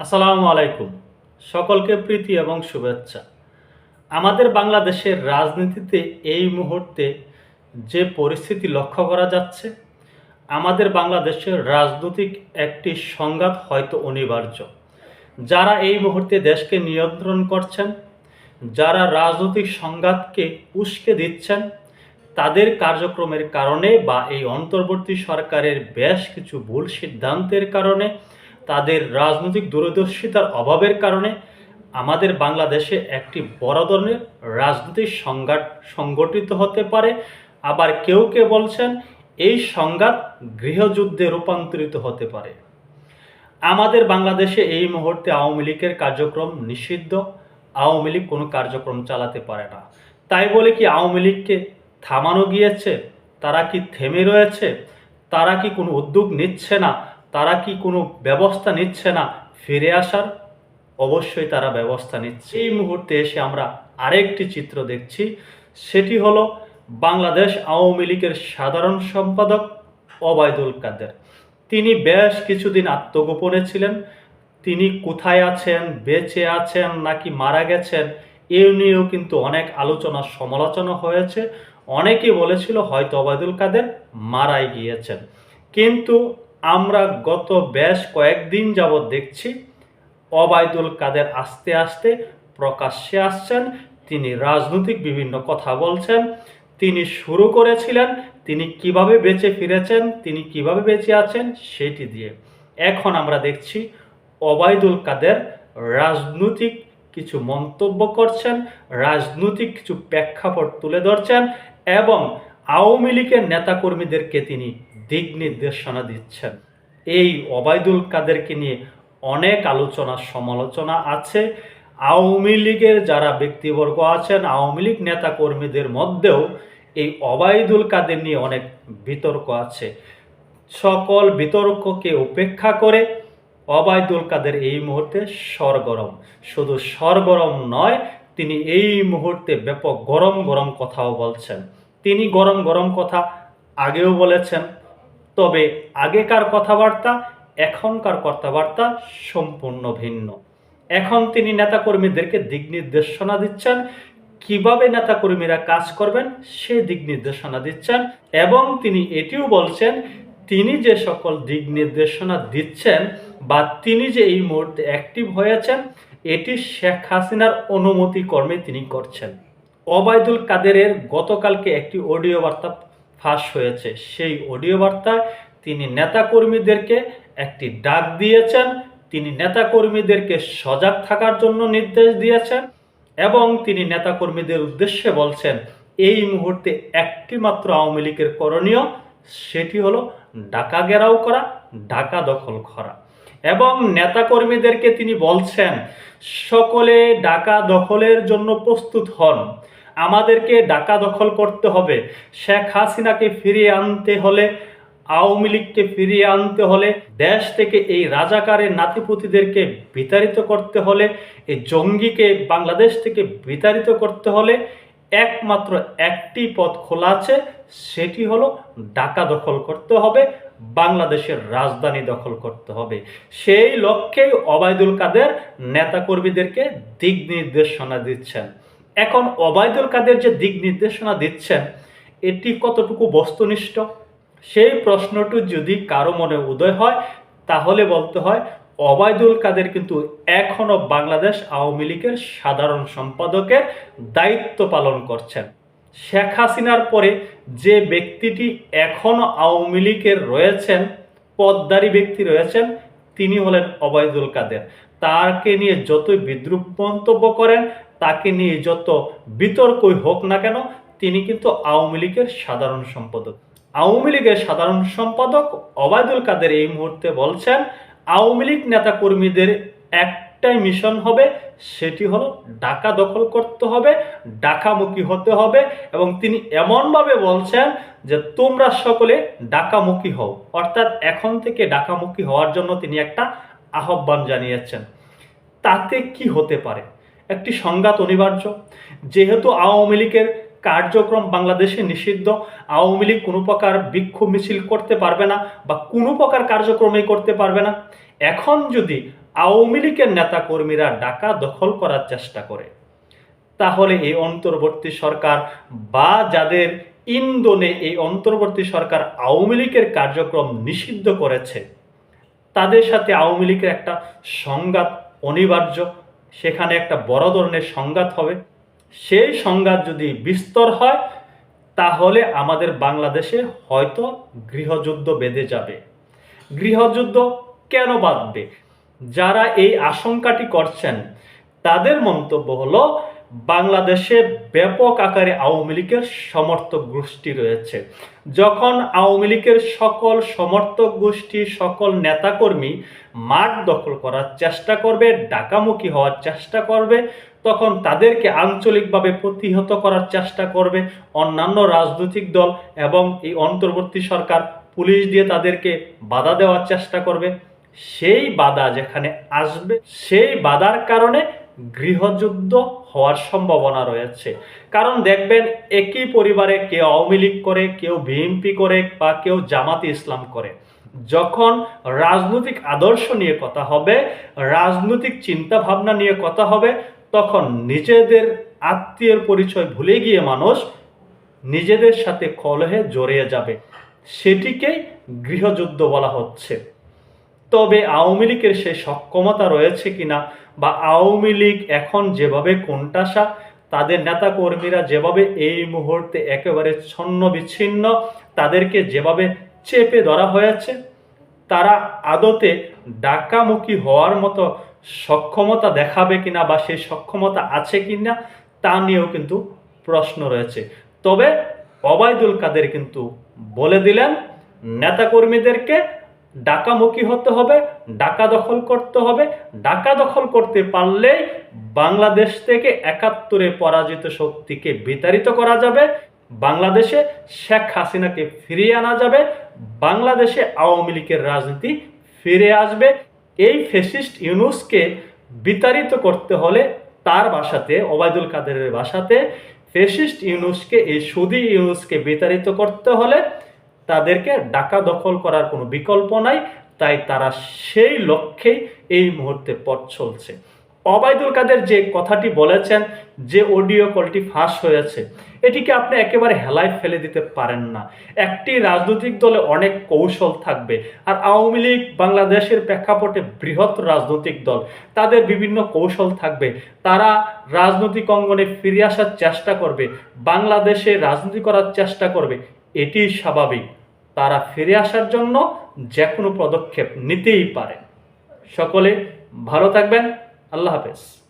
আসসালামু আলাইকুম। সকলকে প্রীতি এবং শুভেচ্ছা। আমাদের বাংলাদেশের রাজনীতিতে এই মুহূর্তে যে পরিস্থিতি লক্ষ্য করা যাচ্ছে, আমাদের বাংলাদেশের রাজনৈতিক একটি সংঘাত হয়তো অনিবার্য। যারা এই মুহূর্তে দেশকে নিয়ন্ত্রণ করছেন, যারা রাজনৈতিক সংঘাতকে উস্কে দিচ্ছেন, তাদের কার্যক্রমের কারণে বা এই অন্তর্বর্তী সরকারের বেশ কিছু ভুল সিদ্ধান্তের কারণে তাদের রাজনৈতিক দূরদর্শিতার অভাবের কারণে আমাদের বাংলাদেশে একটি বড় ধরনের রাজনৈতিক সংঘাত সংগঠিত হতে পারে। আবার কেউ কেউ বলছেন, এই সংঘাত গৃহযুদ্ধে রূপান্তরিত হতে পারে। আমাদের বাংলাদেশে এই মুহূর্তে আওয়ামী লীগের কার্যক্রম নিষিদ্ধ। আওয়ামী লীগ কোনো কার্যক্রম চালাতে পারে না। তাই বলে কি আওয়ামী লীগকে থামানো গিয়েছে? তারা কি থেমে রয়েছে? তারা কি কোনো উদ্যোগ নিচ্ছে না? তারা কি কোনো ব্যবস্থা নিচ্ছে না ফিরে আসার? অবশ্যই তারা ব্যবস্থা নিচ্ছে। এই মুহূর্তে এসে আমরা আরেকটি চিত্র দেখছি। সেটি হলো বাংলাদেশ আওয়ামী লীগের সাধারণ সম্পাদক ওবায়দুল কাদের। তিনি বেশ কিছুদিন আত্মগোপনে ছিলেন। তিনি কোথায় আছেন, বেঁচে আছেন, নাকি মারা গেছেন, এ নিয়েও কিন্তু অনেক আলোচনা, সমালোচনা হয়েছে। অনেকে বলেছিল হয়তো ওবায়দুল কাদের মারাই গিয়েছেন। কিন্তু আমরা গত বেশ কয়েকদিন যাবৎ দেখছি অবায়দুল কাদের আস্তে আস্তে প্রকাশ্যে আসছেন, তিনি রাজনৈতিক বিভিন্ন কথা বলছেন, তিনি শুরু করেছিলেন, তিনি কীভাবে বেঁচে ফিরেছেন, তিনি কীভাবে বেঁচে আছেন সেটি দিয়ে। এখন আমরা দেখছি অবায়দুল কাদের রাজনৈতিক কিছু মন্তব্য করছেন, রাজনৈতিক কিছু প্রেক্ষাপট তুলে ধরছেন এবং আওয়ামী লীগের নেতাকর্মীদেরকে তিনি দিক নির্দেশনা দিচ্ছেন। এই অবায়দুল কাদেরকে নিয়ে অনেক আলোচনা, সমালোচনা আছে। আওয়ামী লীগের যারা ব্যক্তিবর্গ আছেন, আওয়ামী লীগ নেতা কর্মীদের মধ্যেও এই অবায়দুল কাদের নিয়ে অনেক বিতর্ক আছে। সকল বিতর্ককে উপেক্ষা করে অবায়দুল কাদের এই মুহূর্তে সরগরম। শুধু সরগরম নয়, তিনি এই মুহূর্তে ব্যাপক গরম গরম কথাও বলছেন। তিনি গরম গরম কথা আগেও বলেছেন। তবে আগেকার কথাবার্তা, এখনকার কথাবার্তা সম্পূর্ণ ভিন্ন। এখন তিনি নেতাকর্মীদেরকে দিক নির্দেশনা দিচ্ছেন, কীভাবে নেতাকর্মীরা কাজ করবেন সে দিক নির্দেশনা দিচ্ছেন এবং তিনি এটিও বলছেন, তিনি যে সকল দিক নির্দেশনা দিচ্ছেন বা তিনি যে এই মুহূর্তে অ্যাক্টিভ হয়েছেন, এটি শেখ হাসিনার অনুমতি কর্মে তিনি করছেন। ওবায়দুল কাদেরের গতকালকে একটি অডিও বার্তা ফাঁস হয়েছে। সেই অডিও বার্তায় তিনি নেতাকর্মীদেরকে একটি ডাক দিয়েছেন, তিনি নেতাকর্মীদেরকে সজাগ থাকার জন্য নির্দেশ দিয়েছেন এবং তিনি নেতাকর্মীদের উদ্দেশ্যে বলছেন, এই মুহূর্তে একটি মাত্র আওয়ামী লীগের করণীয়, সেটি হলো ডাকা ঘেরাও করা, ডাকা দখল করা। এবং নেতাকর্মীদেরকে তিনি বলছেন, সকলে ডাকা দখলের জন্য প্রস্তুত হন। আমাদেরকে ডাকা দখল করতে হবে। শেখ হাসিনাকে ফিরিয়ে আনতে হলে, আওয়ামী লীগকে ফিরিয়ে আনতে হলে, দেশ থেকে এই রাজাকারের নাতিপুতিদেরকে বিতাড়িত করতে হলে, এই জঙ্গিকে বাংলাদেশ থেকে বিতাড়িত করতে হলে একমাত্র একটি পথ খোলা আছে, সেটি হলো ডাকা দখল করতে হবে, বাংলাদেশের রাজধানী দখল করতে হবে। সেই লক্ষ্যেই অবায়দুল কাদের নেতাকর্মীদেরকে দিক নির্দেশনা দিচ্ছেন। এখন অবায়দুল কাদের যে দিক নির্দেশনা দিচ্ছেন, এটি কতটুকু বস্তুনিষ্ঠ? সেই প্রশ্নটি যদি কারও মনে উদয় হয়, তাহলে বলতে হয় অবায়দুল কাদের কিন্তু এখনও বাংলাদেশ আওয়ামী লীগের সাধারণ সম্পাদকের দায়িত্ব পালন করছেন। শেখ হাসিনার পরে যে ব্যক্তিটি এখনও আওয়ামী লীগের রয়েছেন পদদারী ব্যক্তি রয়েছেন, তিনি হলেন অবায়দুল কাদের। তাকে নিয়ে যতই বিদ্রুপ মন্তব্য করেন তাকে নিয়ে যত বিতর্কই হোক না কেন, তিনি কিন্তু আওয়ামী লীগের সাধারণ সম্পাদক। আওয়ামী লীগের সাধারণ সম্পাদক অবায়দুল কাদের এই মুহূর্তে বলছেন, আওয়ামী লীগ নেতা কর্মীদের একটাই মিশন হবে, সেটি হলো ডাকা দখল করতে হবে ডাকামুখী হতে হবে। এবং তিনি এমনভাবে বলছেন যে, তোমরা সকলে ডাকামুখী হও। অর্থাৎ এখন থেকে ডাকামুখী হওয়ার জন্য তিনি একটা আহ্বান জানিয়েছেন। তাতে কি হতে পারে? একটি সংঘাত অনিবার্য। যেহেতু আওয়ামী লীগের কার্যক্রম বাংলাদেশে নিষিদ্ধ, আওয়ামী লীগ কোনো প্রকার বিক্ষোভ মিছিল করতে পারবে না বা কোনো প্রকার কার্যক্রমেই করতে পারবে না। এখন যদি আওয়ামী লীগের নেতাকর্মীরা ডাকা দখল করার চেষ্টা করে, তাহলে এই অন্তর্বর্তী সরকার বা যাদের ইন্ধনে এই অন্তর্বর্তী সরকার আওয়ামী লীগের কার্যক্রম নিষিদ্ধ করেছে, তাদের সাথে আওয়ামী লীগের একটা সংঘাত অনিবার্য। সেখানে একটা বড় ধরনের সংঘাত হবে। সেই সংঘাত যদি বিস্তর হয়, তাহলে আমাদের বাংলাদেশে হয়তো গৃহযুদ্ধ বেঁধে যাবে। গৃহযুদ্ধ কেন বাঁধবে? যারা এই আশঙ্কাটি করছেন, তাদের মন্তব্য হলো বাংলাদেশে ব্যাপক আকারে আওয়ামী লীগের সমর্থক গোষ্ঠী রয়েছে। যখন আওয়ামী লীগের সকল সমর্থক গোষ্ঠী, সকল নেতাকর্মী মাঠ দখল করার চেষ্টা করবে ডাকামুখী হওয়ার চেষ্টা করবে, তখন তাদেরকে আঞ্চলিকভাবে প্রতিহত করার চেষ্টা করবে অন্যান্য রাজনৈতিক দল এবং এই অন্তর্বর্তী সরকার পুলিশ দিয়ে তাদেরকে বাধা দেওয়ার চেষ্টা করবে। সেই বাধা যেখানে আসবে, সেই বাধার কারণে গৃহযুদ্ধ হওয়ার সম্ভাবনা রয়েছে। কারণ দেখবেন, একই পরিবারে কেউ আওয়ামী লীগ করে, কেউ বিএনপি করে বা কেউ জামাতে ইসলাম করে। যখন রাজনৈতিক আদর্শ নিয়ে কথা হবে, রাজনৈতিক চিন্তা ভাবনা নিয়ে কথা হবে, তখন নিজেদের আত্মীয়ের পরিচয় ভুলে গিয়ে মানুষ নিজেদের সাথে কলহে জড়িয়ে যাবে। সেটিকেই গৃহযুদ্ধ বলা হচ্ছে। তবে আওয়ামী লীগের সে সক্ষমতা রয়েছে কিনা বা আওয়ামী লীগ এখন যেভাবে কোনটাসা তাদের নেতা কর্মীরা যেভাবে এই মুহূর্তে একেবারে ছন্ন বিচ্ছিন্ন, তাদেরকে যেভাবে চেপে ধরা হয়েছে, তারা আদতে ডাকামুখী হওয়ার মতো সক্ষমতা দেখাবে কিনা বা সেই সক্ষমতা আছে কিনা, তা নিয়েও কিন্তু প্রশ্ন রয়েছে। তবে অবায়দুল কাদের কিন্তু বলে দিলেন, নেতাকর্মীদেরকে ডাকামুখী হতে হবে, ডাকা দখল করতে হবে। ডাকা দখল করতে পারলেই বাংলাদেশ থেকে একাত্তরে পরাজিত শক্তিকে বিতাড়িত করা যাবে। বাংলাদেশে শেখ হাসিনাকে ফিরিয়ে আনা যাবে। বাংলাদেশে আওয়ামী লীগের রাজনীতি ফিরে আসবে। এই ফেসিস্ট ইউনুসকে বিতাড়িত করতে হলে তার বাসাতে, ওবায়দুল কাদেরের বাসাতে ফেসিস্ট ইউনুসকে, এই সুদি ইউনুসকে বিতাড়িত করতে হলে তাদেরকে ডাকা দখল করার কোনো বিকল্প নাই, তাই তারা সেই লক্ষ্যেই এই মুহূর্তে পথ চলছে। অবায়দুল কাদের যে কথাটি বলেছেন যে অডিও কলটি ফাঁস হয়েছে, এটিকে আপনি একেবারে হেলায় ফেলে দিতে পারেন না। একটি রাজনৈতিক দলে অনেক কৌশল থাকবে, আর আওয়ামী লীগ বাংলাদেশের প্রেক্ষাপটে বৃহৎ রাজনৈতিক দল, তাদের বিভিন্ন কৌশল থাকবে। তারা রাজনৈতিক অঙ্গনে ফিরে আসার চেষ্টা করবে, বাংলাদেশে রাজনীতি করার চেষ্টা করবে এটি স্বাভাবিক। তারা ফিরে আসার জন্য যে কোনো পদক্ষেপ নিতেই পারে। সকলে ভালো থাকবেন। আল্লাহ হাফেজ।